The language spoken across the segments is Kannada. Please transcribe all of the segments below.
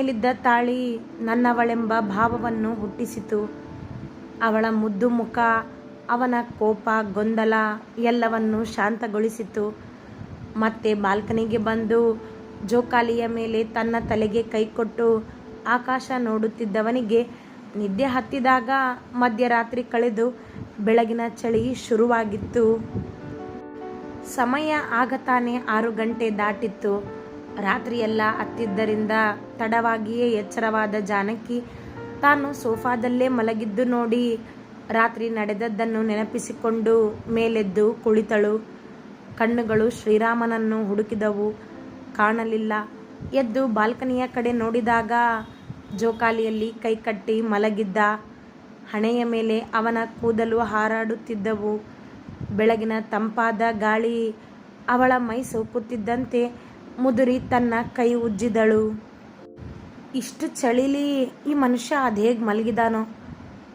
ಮೇಲಿದ್ದ ತಾಳಿ ನನ್ನವಳೆಂಬ ಭಾವವನ್ನು ಹುಟ್ಟಿಸಿತು. ಅವಳ ಮುದ್ದು ಮುಖ, ಅವನ ಕೋಪ, ಗೊಂದಲ ಎಲ್ಲವನ್ನು ಶಾಂತಗೊಳಿಸಿತು. ಮತ್ತೆ ಬಾಲ್ಕನಿಗೆ ಬಂದು ಜೋಕಾಲಿಯ ಮೇಲೆ ತನ್ನ ತಲೆಗೆ ಕೈಕೊಟ್ಟು ಆಕಾಶ ನೋಡುತ್ತಿದ್ದವನಿಗೆ ನಿದ್ದೆ ಹತ್ತಿದಾಗ ಮಧ್ಯರಾತ್ರಿ ಕಳೆದು ಬೆಳಗಿನ ಚಳಿ ಶುರುವಾಗಿತ್ತು. ಸಮಯ ಆಗತಾನೆ ಆರು ಗಂಟೆ ದಾಟಿತ್ತು. ರಾತ್ರಿಯೆಲ್ಲ ಅತ್ತಿದ್ದರಿಂದ ತಡವಾಗಿಯೇ ಎಚ್ಚರವಾದ ಜಾನಕಿ ತಾನು ಸೋಫಾದಲ್ಲೇ ಮಲಗಿದ್ದು ನೋಡಿ ರಾತ್ರಿ ನಡೆದದ್ದನ್ನು ನೆನಪಿಸಿಕೊಂಡು ಮೇಲೆದ್ದು ಕುಳಿತಳು. ಕಣ್ಣುಗಳು ಶ್ರೀರಾಮನನ್ನು ಹುಡುಕಿದವು. ಕಾಣಲಿಲ್ಲ. ಎದ್ದು ಬಾಲ್ಕನಿಯ ಕಡೆ ನೋಡಿದಾಗ ಜೋಕಾಲಿಯಲ್ಲಿ ಕೈಕಟ್ಟಿ ಮಲಗಿದ್ದ. ಹಣೆಯ ಮೇಲೆ ಅವನ ಕೂದಲು ಹಾರಾಡುತ್ತಿದ್ದವು. ಬೆಳಗಿನ ತಂಪಾದ ಗಾಳಿ ಅವಳ ಮೈ ಸೋಕುತ್ತಿದ್ದಂತೆ ಮುದುರಿ ತನ್ನ ಕೈ ಉಜ್ಜಿದಳು. ಇಷ್ಟು ಚಳಿಲಿ ಈ ಮನುಷ್ಯ ಅದೇಗ್ ಮಲಗಿದಾನೋ?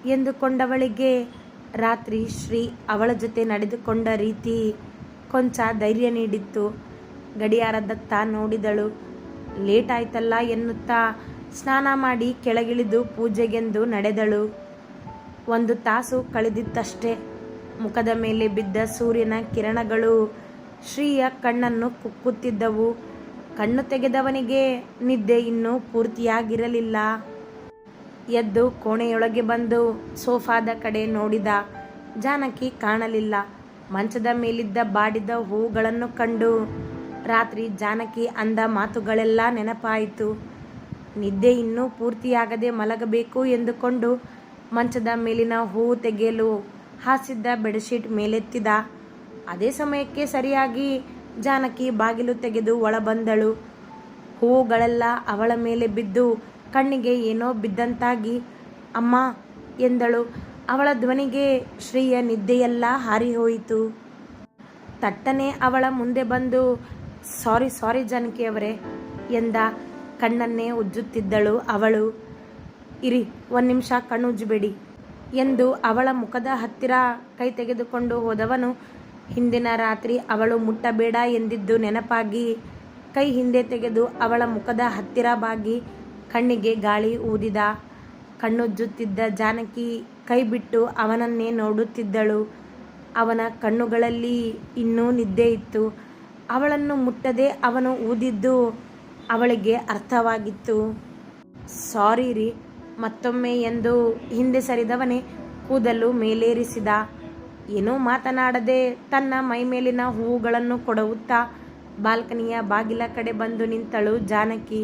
ಎಂದುಕೊಂಡವಳಿಗೆ ರಾತ್ರಿ ಶ್ರೀ ಅವಳ ಜೊತೆ ನಡೆದುಕೊಂಡ ರೀತಿ ಕೊಂಚ ಧೈರ್ಯ ನೀಡಿತ್ತು. ಗಡಿಯಾರದತ್ತ ನೋಡಿದಳು. ಲೇಟ್ ಆಯ್ತಲ್ಲ ಎನ್ನುತ್ತಾ ಸ್ನಾನ ಮಾಡಿ ಕೆಳಗಿಳಿದು ಪೂಜೆಗೆಂದು ನಡೆದಳು. ಒಂದು ತಾಸು ಕಳೆದಿತ್ತಷ್ಟೇ. ಮುಖದ ಮೇಲೆ ಬಿದ್ದ ಸೂರ್ಯನ ಕಿರಣಗಳು ಶ್ರೀಯ ಕಣ್ಣನ್ನು ಕುಕ್ಕುತ್ತಿದ್ದವು. ಕಣ್ಣು ತೆಗೆದವನಿಗೆ ನಿದ್ದೆ ಇನ್ನೂ ಪೂರ್ತಿಯಾಗಿರಲಿಲ್ಲ. ಎದ್ದು ಕೋಣೆಯೊಳಗೆ ಬಂದು ಸೋಫಾದ ಕಡೆ ನೋಡಿದ ಜಾನಕಿ ಕಾಣಲಿಲ್ಲ. ಮಂಚದ ಮೇಲಿದ್ದ ಬಾಡಿದ ಹೂಗಳನ್ನು ಕಂಡು ರಾತ್ರಿ ಜಾನಕಿ ಅಂದ ಮಾತುಗಳೆಲ್ಲ ನೆನಪಾಯಿತು. ನಿದ್ದೆ ಇನ್ನೂ ಪೂರ್ತಿಯಾಗದೆ ಮಲಗಬೇಕು ಎಂದುಕೊಂಡು ಮಂಚದ ಮೇಲಿನ ಹೂವು ತೆಗೆಯಲು ಹಾಸಿದ್ದ ಬೆಡ್ಶೀಟ್ ಮೇಲೆತ್ತಿದ. ಅದೇ ಸಮಯಕ್ಕೆ ಸರಿಯಾಗಿ ಜಾನಕಿ ಬಾಗಿಲು ತೆಗೆದು ಒಳ ಬಂದಳು ಹೂವುಗಳೆಲ್ಲ ಅವಳ ಮೇಲೆ ಬಿದ್ದು ಕಣ್ಣಿಗೆ ಏನೋ ಬಿದ್ದಂತಾಗಿ ಅಮ್ಮ ಎಂದಳು. ಅವಳ ಧ್ವನಿಗೆ ಶ್ರೀಯ ನಿದ್ದೆಯೆಲ್ಲ ಹಾರಿಹೋಯಿತು. ತಟ್ಟನೆ ಅವಳ ಮುಂದೆ ಬಂದು, ಸಾರಿ ಸಾರಿ ಜಾನಕಿಯವರೇ ಎಂದ ಕಣ್ಣನ್ನೇ ಉಜ್ಜುತ್ತಿದ್ದಳು ಅವಳು. ಇರಿ, ಒಂದು ನಿಮಿಷ ಕಣ್ಣು ಉಜ್ಜಬೇಡಿ ಎಂದು ಅವಳ ಮುಖದ ಹತ್ತಿರ ಕೈ ತೆಗೆದುಕೊಂಡು ಹೋದವನು ಹಿಂದಿನ ರಾತ್ರಿ ಅವಳು ಮುಟ್ಟಬೇಡ ಎಂದಿದ್ದು ನೆನಪಾಗಿ ಕೈ ಹಿಂದೆ ತೆಗೆದು ಅವಳ ಮುಖದ ಹತ್ತಿರ ಬಾಗಿ ಕಣ್ಣಿಗೆ ಗಾಳಿ ಊದಿದ. ಕಣ್ಣುಜ್ಜುತ್ತಿದ್ದ ಜಾನಕಿ ಕೈ ಬಿಟ್ಟು ಅವನನ್ನೇ ನೋಡುತ್ತಿದ್ದಳು. ಅವನ ಕಣ್ಣುಗಳಲ್ಲಿ ಇನ್ನೂ ನಿದ್ದೆ ಇತ್ತು. ಅವಳನ್ನು ಮುಟ್ಟದೆ ಅವನು ಊದಿದ್ದು ಅವಳಿಗೆ ಅರ್ಥವಾಗಿತ್ತು. ಸಾರಿ ರೀ, ಮತ್ತೊಮ್ಮೆ ಎಂದು ಹಿಂದೆ ಸರಿದವನೇ ಕೂದಲು ಮೇಲೇರಿಸಿದ. ಏನೂ ಮಾತನಾಡದೆ ತನ್ನ ಮೈಮೇಲಿನ ಹೂವುಗಳನ್ನು ಕೊಡುತ್ತಾ ಬಾಲ್ಕನಿಯ ಬಾಗಿಲ ಕಡೆ ಬಂದು ನಿಂತಳು ಜಾನಕಿ.